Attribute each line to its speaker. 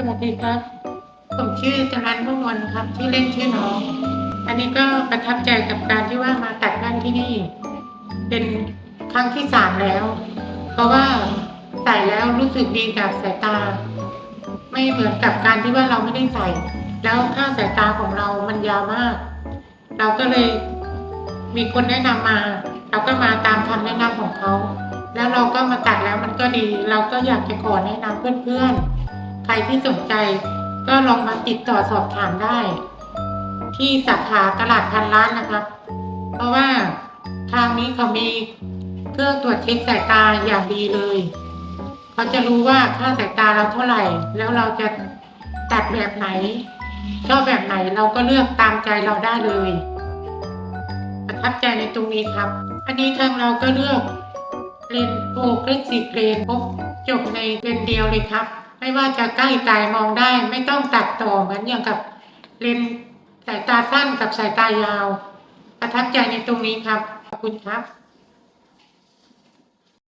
Speaker 1: สวัสดีครับ ผมชื่อจรันพุ่มนครับที่อเล่นชื่อน้อง อันนี้ก็ประทับใจกับการที่ว่ามาตัดแว่นที่นี่ เป็นครั้งที่สามแล้ว เพราะว่าใส่แล้วรู้สึกดีกับสายตา ไม่เหมือนกับการที่ว่าเราไม่ได้ใส่ แล้วค่าสายตาของเรามันยาวมาก เราก็เลยมีคนแนะนำมา เราก็มาตามคำแนะนำของเขา แล้วเราก็มาตัดแล้วมันก็ดี เราก็อยากจะขอแนะนำเพื่อนๆ ใครที่สนใจก็ลองมาติดต่อสอบถามได้ ที่สาขาตลาดพันล้านนะครับ เพราะว่าทางนี้เขามีเครื่องตรวจเช็คสายตาอย่างดีเลย เขาจะรู้ว่าค่าสายตาเราเท่าไหร่ แล้วเราจะตัดแบบไหน ชอบแบบไหนเราก็เลือกตามใจเราได้เลยประทับใจในตรงนี้ครับ อันนี้ทางเราก็เลือกเลนโปรเกรสซีฟเลนครบจบในเลนเดียวเลยครับ ไม่ว่าจะใกล้ไกลมองได้ ไม่ต้องตัดต่อเหมือนอย่างกับเลนส์สายตาสั้นกับสายตายาว ประทับใจในตรงนี้ครับ ขอบคุณครับ